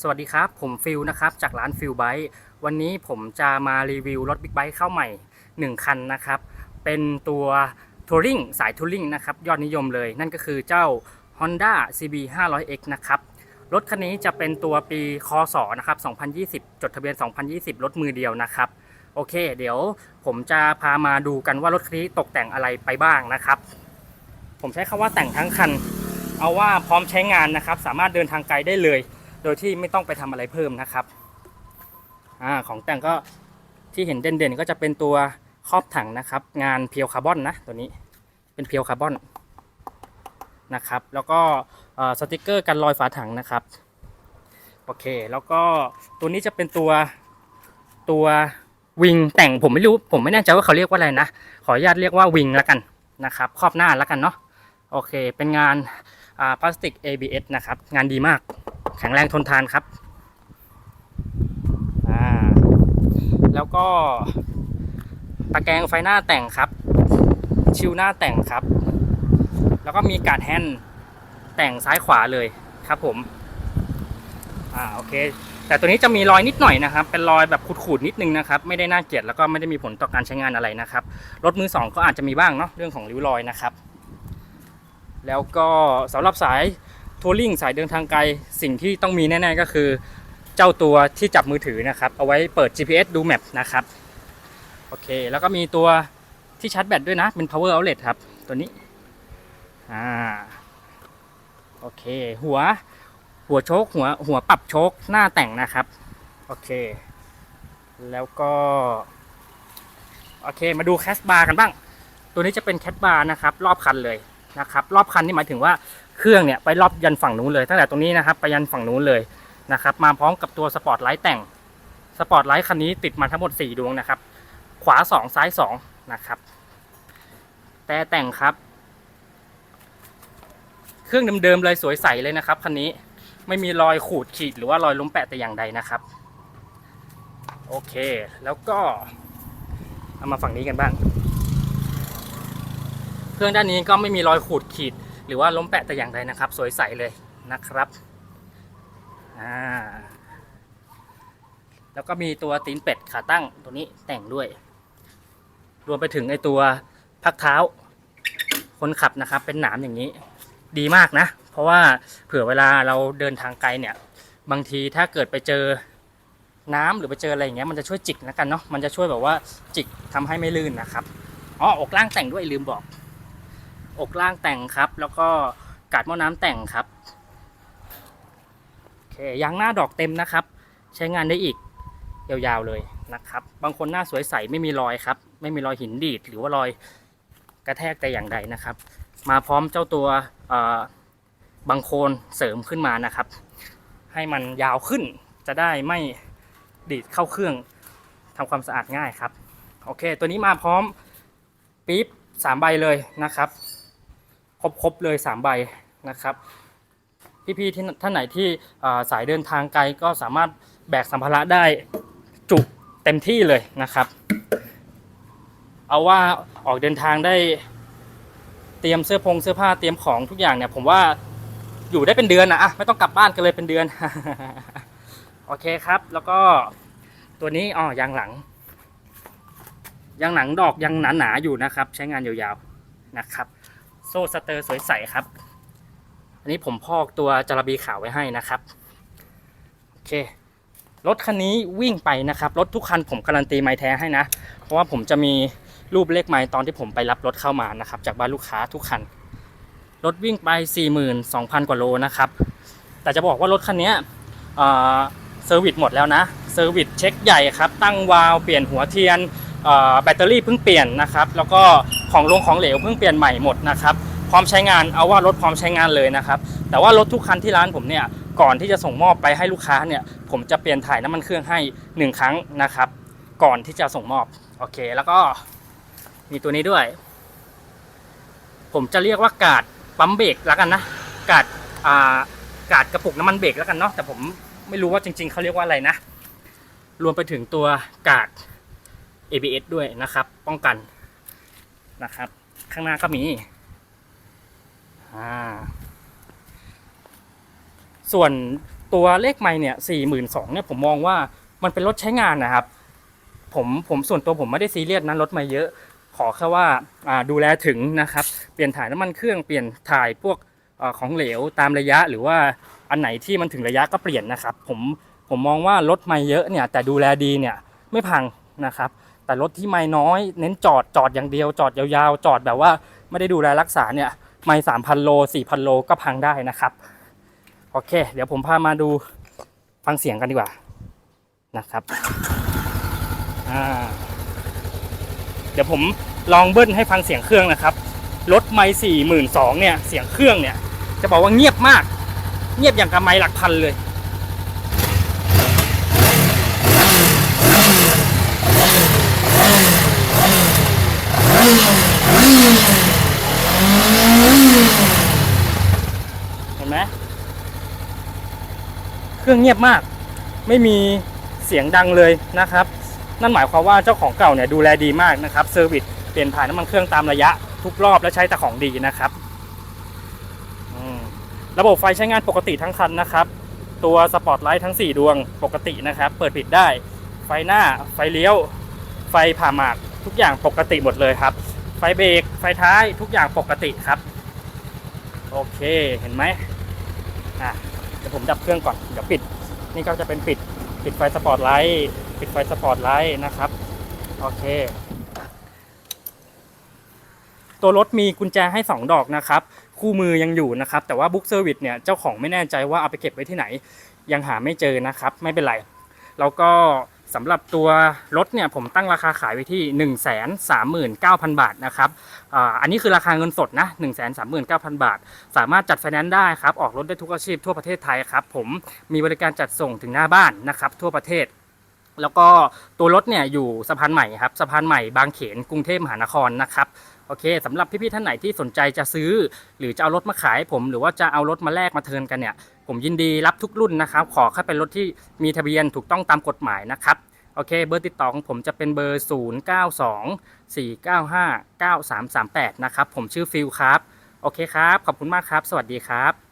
สวัสดีครับ ผมฟิลนะครับ จากร้านฟิลไบค์วันนี้ผมจะมารีวิวรถบิ๊กไบค์เข้าใหม่ 1 คันนะครับ เป็นตัวทัวริงสายทัวริงนะครับ ยอดนิยมเลย นั่นก็คือเจ้า Honda CB 500X นะครับ รถคันนี้จะเป็นตัวปีคศนะครับ 2020 จดทะเบียน 2020 รถมือเดียวนะครับ โอเค เดี๋ยวผมจะพามาดูกันว่ารถคันนี้ตกแต่งอะไรไปบ้างนะครับ ผมใช้คำว่าแต่งทั้งคัน เอาว่าพร้อมใช้งานนะครับ สามารถเดินทางไกลได้เลย โดยที่ไม่ต้องไปทำอะไรเพิ่มนะครับอาของแต่งก็ที่เห็นเด่นๆก็จะเป็นตัวครอบถังนะครับ งานเพียวคาร์บอนนะตัวนี้เป็นเพียวคาร์บอนนะครับ แล้วก็สติกเกอร์กันรอยฝาถังนะครับโอเค แล้วก็ตัวนี้จะเป็นตัวตัววิงแต่งผมไม่รู้ผมไม่แน่ใจว่าเขาเรียกว่าอะไรนะ ขออนุญาตเรียกว่าวิงแล้วกันนะครับ ครอบหน้าแล้วกันเนาะโอเค เป็นงานพลาสติก ABS นะครับ งานดีมาก แข็งแรงทนทานครับอ่าแล้วก็ตะแกรงไฟหน้าแต่งครับ ชิวหน้าแต่งครับ แล้วก็มีการ์ดแฮนด์แต่งซ้ายขวาเลยครับผมอ่าโอเค แต่ตัวนี้จะมีรอยนิดหน่อยนะครับ เป็นรอยแบบขูดๆนิดนึงนะครับ ไม่ได้น่าเกลียดแล้วก็ไม่ได้มีผลต่อการใช้งานอะไรนะครับ รถมือสองก็อาจจะมีบ้างเนาะเรื่องของริ้วรอยนะครับ แล้วก็สำหรับสาย ทัวริงสายเดินทางไกล สิ่งที่ต้องมีแน่ ๆ ก็คือ เจ้าตัวที่จับมือถือนะครับ เอาไว้เปิด GPS ดูแมปนะครับโอเค แล้วก็มีตัวที่ชาร์จแบตด้วยนะ เป็น power outlet ครับ ตัวนี้อ่าโอเค หัวหัวโชคหัวหัวปรับโชคหน้าแต่งนะครับ โอเค แล้วก็ โอเค มาดูแคสบาร์กันบ้าง ตัวนี้จะเป็นแคสบาร์นะครับ รอบคันเลยนะครับ รอบคันนี่หมายถึงว่า เครื่องเนี่ยไปรอบยันฝั่งนู้นเลยตั้งแต่ตรงนี้นะครับไปยันฝั่งนู้นเลยนะครับมาพร้อมกับตัวสปอร์ตไลท์แต่งสปอร์ตไลท์คันนี้ติดมาทั้งหมด 4 ดวงนะครับ ขวา 2 ซ้าย 2 นะครับ แต่แต่งครับ เครื่องเดิมๆเลยสวยใสเลยนะครับคันนี้ไม่มีรอยขูดขีดหรือว่ารอยล้มแปะแต่อย่างใดนะครับ โอเค แล้วก็เอามาฝั่งนี้กันบ้าง เครื่องด้านนี้ก็ไม่มีรอยขูดขีด หรือว่าล้มแปะแต่อย่างใดนะครับ สวยใสเลยนะครับอ่าแล้วก็มีตัวตีนเป็ดขาตั้งตัวนี้แต่งด้วย รวมไปถึงไอตัวพักเท้า คนขับนะครับ เป็นหนามอย่างนี้ ดีมากนะ เพราะว่าเผื่อเวลาเราเดินทางไกลเนี่ย บางทีถ้าเกิดไปเจอน้ำหรือไปเจออะไรอย่างเงี้ยมันจะช่วยจิกนะกันเนาะมันจะช่วยแบบว่าจิกทำให้ไม่ลื่นนะครับอ๋ออกล่างแต่งด้วยลืมบอก อกล่างแต่งครับ แล้วก็กาดหม้อน้ำแต่งครับโอเคยางหน้าดอกเต็มนะครับ ใช้งานได้อีกยาวๆเลยนะครับ บางคนหน้าสวยใสไม่มีรอยครับ ไม่มีรอยหินดีดหรือว่ารอยกระแทกแต่อย่างใดนะครับ มาพร้อมเจ้าตัวบางโคนเสริมขึ้นมานะครับ ให้มันยาวขึ้นจะได้ไม่ดีดเข้าเครื่องทำความสะอาดง่ายครับ โอเค ตัวนี้มาพร้อมปี๊บสามใบเลยนะครับ ครบๆเลย 3 ใบนะครับพี่ๆที่ท่านไหนที่สายเดินทางไกลก็สามารถแบกสัมภาระได้จุเต็มที่เลยนะครับ เอาว่าออกเดินทางได้เตรียมเสื้อพงเสื้อผ้าเตรียมของทุกอย่างเนี่ย ผมว่าอยู่ได้เป็นเดือนนะอะไม่ต้องกลับบ้านกันเลยเป็นเดือน โอเคครับ แล้วก็ตัวนี้อ๋อยางหลังยางหลังดอกยังหนาๆอยู่นะครับ ใช้งานยาวๆนะครับ ซ่สเตอร์สวยใสครับ อันนี้ผมพอกตัวจาระบีขาวไว้ให้นะครับ โอเค รถคันนี้วิ่งไปนะครับ รถทุกคันผมการันตีไม้แท้ให้นะ เพราะว่าผมจะมีรูปเลขไม้ตอนที่ผมไปรับรถเข้ามานะครับ จากบ้านลูกค้าทุกคัน รถวิ่งไป 42,000 กว่าโลนะครับ แต่จะบอกว่ารถคันนี้เซอร์วิสหมดแล้วนะ เซอร์วิสเช็คใหญ่ครับ ตั้งวาล์วเปลี่ยนหัวเทียนแบตเตอรี่เพิ่งเปลี่ยนนะครับ แล้วก็ ของลงของเหลวเพิ่งเปลี่ยนใหม่หมดนะครับพร้อมใช้งานเอาว่ารถพร้อมใช้งานเลยนะครับแต่ว่ารถทุกคันที่ร้านผมเนี่ยก่อนที่จะส่งมอบไปให้ลูกค้าเนี่ยผมจะเปลี่ยนถ่ายน้ำมันเครื่องให้ 1 ครั้งนะครับ ก่อนที่จะส่งมอบโอเค แล้วก็มีตัวนี้ด้วย ผมจะเรียกว่ากาดปั๊มเบรกแล้วกันนะกาดอ่ากาดกระปุกน้ำมันเบรกแล้วกันเนาะแต่ผมไม่รู้ว่าจริง ๆเขาเรียกว่าอะไรนะ รวมไปถึงตัวกาด ABS ด้วยนะครับ ป้องกัน นะครับ ข้างหน้าก็มีอ่าส่วนตัวเลขไม่เนี่ยสี่หมื่นสองเนี่ยผมมองว่ามันเป็นรถใช้งานนะครับ ผมผมส่วนตัวผมไม่ได้ซีเรียสนะรถไม่เยอะ ขอแค่ว่าาดูแลถึงนะครับ เปลี่ยนถ่ายน้ำมันเครื่องเปลี่ยนถ่ายพวกเอ่อของเหลวตามระยะหรือว่าอันไหนที่มันถึงระยะก็เปลี่ยนนะครับ ผมผมมองว่ารถไม่เยอะเนี่ยแต่ดูแลดีเนี่ยไม่พังนะครับ แต่รถที่ไม่น้อย เน้นจอดจอดอย่างเดียว จอดยาวๆ จอดแบบว่าไม่ได้ดูแลรักษาเนี่ยไม่สามพันโลสี่พันโลก็พังได้นะครับ โอเค เดี๋ยวผมพามาดูฟังเสียงกันดีกว่านะครับเดี๋ยวผมลองเบิ้ลให้ฟังเสียงเครื่องนะครับรถไม่สี่หมื่นสองเนี่ยเสียงเครื่องเนี่ย จะบอกว่าเงียบมาก เงียบอย่างกับไม้หลักพันเลย เห็นไหมเครื่องเงียบมาก ไม่มีเสียงดังเลยนะครับ นั่นหมายความว่าเจ้าของเก่าเนี่ยดูแลดีมากนะครับเซอร์วิสเปลี่ยนผ่านน้ำมันเครื่องตามระยะทุกรอบและใช้แต่ของดีนะครับระบบไฟใช้งานปกติทั้งคันนะครับ ตัวสปอตไลท์ทั้ง 4 ดวงปกตินะครับ เปิดปิดได้ ไฟหน้า ไฟเลี้ยว ไฟผ่าหมาก ทุกอย่างปกติหมดเลยครับ ไฟเบรกไฟท้ายทุกอย่างปกติครับ โอเคเห็นไหมอะเดี๋ยวผมดับเครื่องก่อนเดี๋ยวปิด นี่ก็จะเป็นปิดปิดไฟสปอร์ตไลท์ปิดไฟสปอร์ตไลท์นะครับ โอเค ตัวรถมีกุญแจให้ 2 ดอกนะครับ คู่มือยังอยู่นะครับ แต่ว่าบุ๊กเซอร์วิสเนี่ย เจ้าของไม่แน่ใจว่าเอาไปเก็บไว้ที่ไหน ยังหาไม่เจอนะครับ ไม่เป็นไร แล้วก็ สำหรับตัวรถเนี่ยผมตั้งราคาขายไว้ที่ 1 3 9 0 0 0 บาทนะครับอันนี้คือราคาเงินสดนะ 1 3 9 0 0 0 บาท สามารถจัดไฟแนนซ์ได้ครับ ออกรถได้ทุกอาชีพทั่วประเทศไทยครับ ผมมีบริการจัดส่งถึงหน้าบ้านนะครับทั่วประเทศ แล้วก็ตัวรถเนี่ยอยู่สะพานใหม่ครับสะพานใหม่บางเขนกรุงเทพมหานครนะครับโอเคสำหรับพี่ๆท่านไหนที่สนใจจะซื้อ หรือจะเอารถมาขายผม หรือว่าจะเอารถมาแลกมาเทิร์นกันเนี่ย ผมยินดีรับทุกรุ่นนะครับ ขอแค่เป็นรถที่มีทะเบียนถูกต้องตามกฎหมายนะครับโอเค เบอร์ติดต่อของผมจะเป็นเบอร์ 0 9 2 4 9 5 9 3 3 8 นะครับ ผมชื่อฟิลครับ โอเคครับ ขอบคุณมากครับ สวัสดีครับ